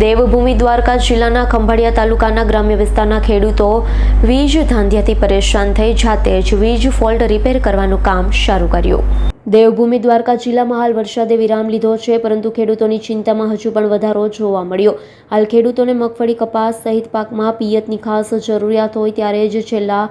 દેવભૂમિ દ્વારકા જિલ્લાના ખંભાળિયા તાલુકાના ગ્રામ્ય વિસ્તારના ખેડૂતો વીજ ધાંધિયાથી પરેશાન થઈ જાતે જ વીજ ફોલ્ટ રિપેર કરવાનું કામ શરૂ કર્યું. દેવભૂમિ દ્વારકા જિલ્લામાં હાલ વરસાદે વિરામ લીધો છે, પરંતુ ખેડૂતોની ચિંતામાં હજુ પણ વધારો જોવા મળ્યો. હાલ ખેડૂતોને મગફળી, કપાસ સહિત પાકમાં પિયતની ખાસ જરૂરિયાત હોય ત્યારે જ છેલ્લા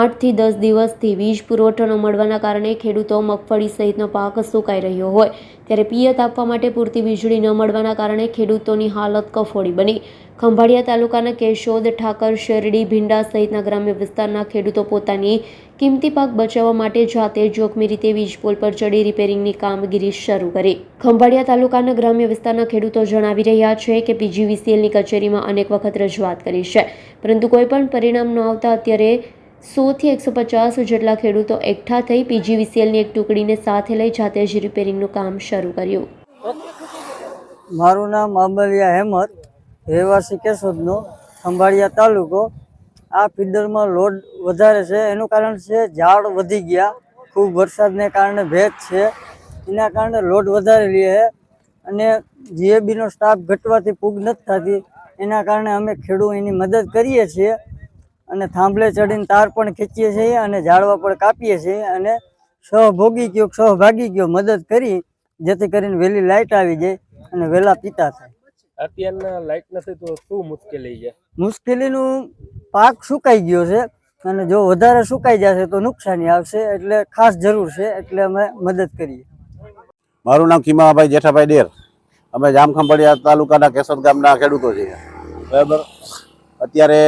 આઠથી દસ દિવસથી વીજ પુરવઠો ન મળવાના કારણે ખેડૂતો મગફળી સહિતનો પાક સુકાઈ રહ્યો હોય. ત્યારે પિયત આપવા માટે પૂરતી વીજળી ન મળવાના કારણે ખેડૂતોની હાલત કફોડી બની. ખંભાળિયા તાલુકાના કેશોદ, ઠાકર, શેરડી, ભીંડા સહિતના ગ્રામ્ય વિસ્તારના ખેડૂતો પોતાની કિંમતી પાક બચાવવા માટે જાતે જોખમી રીતે વીજ પોલ પર ચડી રિપેરિંગની કામગીરી શરૂ કરી. ખંભાળિયા તાલુકાના ગ્રામ્ય વિસ્તારના ખેડૂતો જણાવી રહ્યા છે કે પીજીવીસીએલની કચેરીમાં અનેક વખત રજૂઆત કરી છે. પરંતુ કોઈ પણ પરિણામ ન આવતા અત્યારે સોથી એકસો પચાસ જેટલા ખેડૂતો એકઠા થઈ પીજીવીસીએલની એક ટુકડીને સાથે લઈ જાતે જ રિપેરિંગનું કામ શરૂ કર્યું. મારું નામ આંબલિયા હેમત. રહેવાસી કેશોદનો ખંભાળિયા તાલુકો. આ ફીડરમાં લોડ વધારે છે. એનું કારણ છે ઝાડ વધી ગયા. ખૂબ વરસાદને કારણે ભેજ છે. એના કારણે લોડ વધારે લે છે અને જીએબીનો સ્ટાફ ઘટવાથી પૂગ નથી થતી. એના કારણે અમે ખેડૂત એની મદદ કરીએ છીએ અને થાંભલે ચડીને તાર પણ ખેંચીએ છીએ અને ઝાડવા પણ કાપીએ છીએ અને સહભોગી ગયો સહભાગી ગયો મદદ કરી જેથી કરીને વહેલી લાઇટ આવી જાય અને વહેલા પીતા થાય. અત્યારના લાઇટ નથી તો શું મુશ્કેલી છે? મુશ્કેલીનું પાક સુકાઈ ગયો છે અને જો વધારે સુકાઈ જશે તો નુકસાની આવશે એટલે ખાસ જરૂર છે એટલે અમે મદદ કરીએ. મારું નામ ખીમાભાઈ જેઠાભાઈ ડેર. અમે જામખંભાળિયા તાલુકાના કેશોદ ગામના ખેડૂતો છીએ. બરાબર. અત્યારે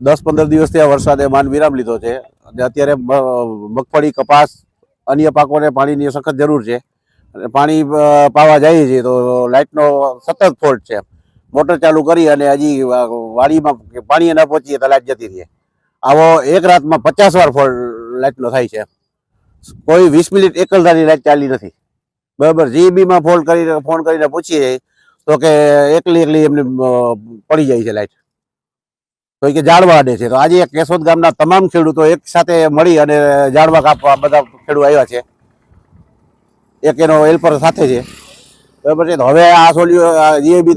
દસ પંદર દિવસથી આ વરસાદે માન વિરામ લીધો છે. અને અત્યારે મગફળી કપાસ અન્ય પાકોને પાણીની સખત જરૂર છે. પાણી પાવા જઈએ છીએ તો લાઇટનો સતત ફોલ્ટ છે મોટર ચાલુ કરી અને હજી વાડીમાં પાણી ન પહોંચીએ તો લાઇટ જતી રહે. આવો એક રાતમાં પચાસ વાર ફોલ્ટ લાઇટનો થાય છે કોઈ વીસ મિનિટ એકલધારી લાઇટ ચાલી નથી. બરાબર જીબીમાં ફોન કરીને ફોન કરીને પૂછીએ, તો કે એકલી એકલી એમને પડી જાય છે લાઇટ. તો કે ઝાડવા અડે છે. તો આજે કેશોદ ગામના તમામ ખેડૂતો એક સાથે મળી અને ઝાડવા કાપવા બધા ખેડૂત આવ્યા છે. એક એનો હેલ્પર સાથે છે. બરાબર છે? તો હવે આ સોલ્યુ જીએબી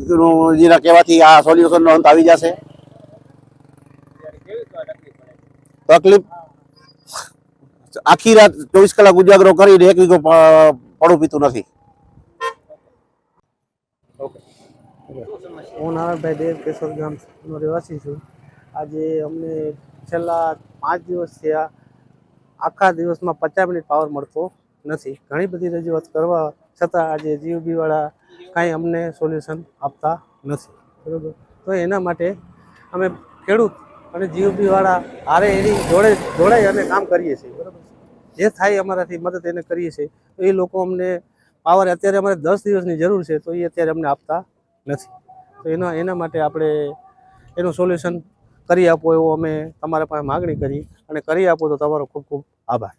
જીના કહેવાથી આ સોલ્યુશનનો અંત આવી જશે. તકલીફ? આખી રાત ચોવીસ કલાક ઉજાગરો કરીને એક વીઘો પડું પીતું નથી. હું નારાયણભાઈ દેવ કેશોર ગામનો રહેવાસી છું. આજે અમને છેલ્લા પાંચ દિવસ થયા. આખા દિવસમાં પચાસ મિનિટ પાવર મળતો. નથી. ઘણી બધી રજૂઆત કરવા છતાં આજે જીઓબીવાળા કાંઈ અમને સોલ્યુશન આપતા નથી. બરાબર? તો એના માટે અમે ખેડૂત અને જીઓબી વાળા હારે એની જોડે જોડાઈ અને કામ કરીએ છીએ. બરાબર? જે થાય અમારાથી મદદ એને કરીએ છીએ. તો એ લોકો અમને પાવર અત્યારે અમારે દસ દિવસની જરૂર છે, તો એ અત્યારે અમને આપતા નથી. તો એના એના માટે આપણે એનું સોલ્યુશન કરી આપો એવો અમે તમારા પાસે માગણી કરી અને કરી આપો તો તમારો ખૂબ ખૂબ આભાર.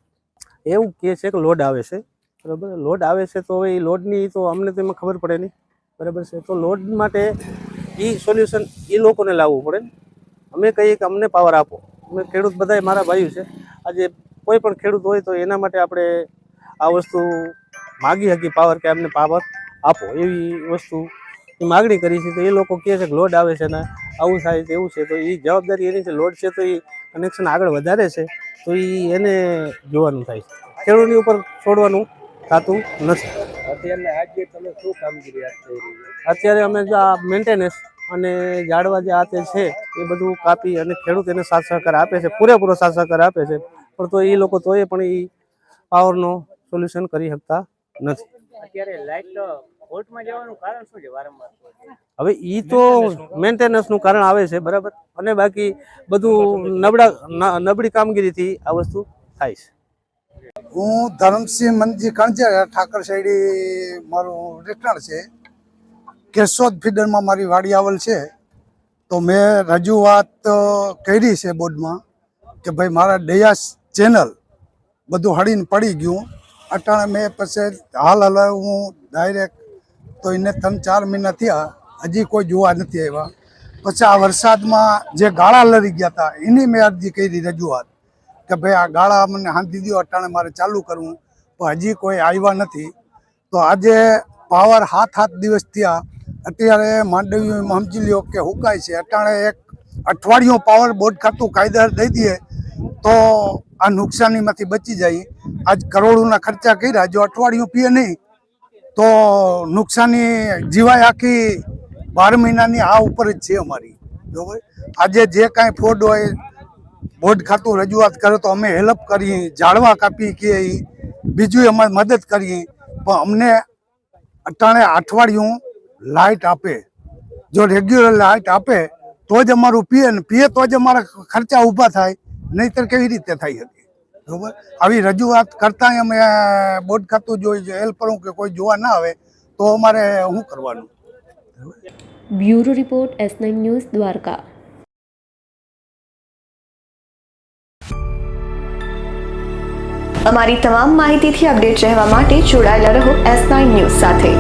એવું કહે છે કે લોડ આવે છે. બરાબર? લોડ આવે છે તો એ લોડની તો અમને તો એમાં ખબર પડે નહીં. બરાબર છે? તો લોડ માટે એ સોલ્યુશન એ લોકોને લાવવું પડે અમે કહીએ કે અમને પાવર આપો. અમે ખેડૂત બધાય મારા ભાઈઓ છે. આજે કોઈ પણ ખેડૂત હોય તો એના માટે આપણે આ વસ્તુ માગી હકી પાવર કે અમને પાવર આપો એવી વસ્તુ માગણી કરી છે. તો એ લોકો કહે છે કે લોડ આવે છે ને આવું થાય એવું છે. તો એ જવાબદારી એની છે. લોડ છે તો એ કનેક્શન આગળ વધારે છે તો એ એને જોવાનું થાય છે. ખેડૂતની ઉપર છોડવાનું થતું નથી. અત્યારે અમે જે આ મેન્ટેનન્સ અને ઝાડવા જે આ તે છે એ બધું કાપી અને ખેડૂત એને સાથ સહકાર આપે છે પૂરેપૂરો સાથ સહકાર આપે છે. પણ તો એ લોકો તોય પણ એ પાવરનો સોલ્યુશન કરી શકતા નથી. અત્યારે લાઇટ ફોલ્ટમાં જવાનું કારણ શું છે વારંવાર? હવે ઈ તો મેન્ટેનન્સનું કારણ આવે છે બરાબર? અને બાકી બધું નબળા નબળી કામગીરીથી આ વસ્તુ થાય છે. હું ધરમસિંહ મનજી કણજર ઠાકર શેરડી મારું રેસ્ટોરન્ટ છે. કેશોદ ફીડરમાં મારી વાડી આવેલ છે. તો મેં રજૂઆત કરી છે બોર્ડમાં કે ભાઈ મારા ડયા ચેનલ બધું હળીને પડી ગયું. અટાણે મેં પછી હાલ હાલ હું ડાયરેક્ટ તો એને ત્રણ ચાર મહિના થયા. હજી કોઈ જોવા નથી આવ્યા. પછી આ વરસાદમાં જે ગાળા લડી ગયા હતા, એની મેં અરજી કરી રજૂઆત કે ભાઈ આ ગાળા મને હાંધી દો અટાણે મારે ચાલુ કરવું. પણ હજી કોઈ આવ્યા નથી. તો આજે પાવર હાથ હાથ દિવસ થયા. અત્યારે માંડવી સમજી લ્યો કે હુકાય છે. અટાણે એક અઠવાડિયું પાવર બોર્ડ ખાતું કાયદા દઈ દઈએ તો આ નુકસાનીમાંથી બચી જાય. આજ કરોડોના ખર્ચા કર્યા. જો અઠવાડિયું પીએ નહીં તો નુકસાની જીવાય આખી બાર મહિનાની આ ઉપર જ છે અમારી. બરોબર? આજે જે કાંઈ ફોડ હોય, બોર્ડ ખાતું રજૂઆત કરે તો અમે હેલ્પ કરીએ, ઝાડવા કાપી કે બીજું અમે મદદ કરીએ. પણ અમને અટાણે અઠવાડિયું લાઇટ આપે. જો રેગ્યુલર લાઇટ આપે, તો જ અમારું પીએ ને પીએ તો જ અમારા ખર્ચા ઊભા થાય. નહીતર કેવી રીતે થઈ શકે? બરોબર? આવી રજૂઆત કરતાં અમે બોર્ડ ખાતું જોઈ હેલ્પરું કે કોઈ જોવા ના આવે તો અમારે શું કરવાનું? Bureau report S nine news Dwarka. અમારી તમામ માહિતીથી અપડેટ રહેવા માટે જોડાયેલા રહો એસ નાઇન ન્યૂઝ સાથે.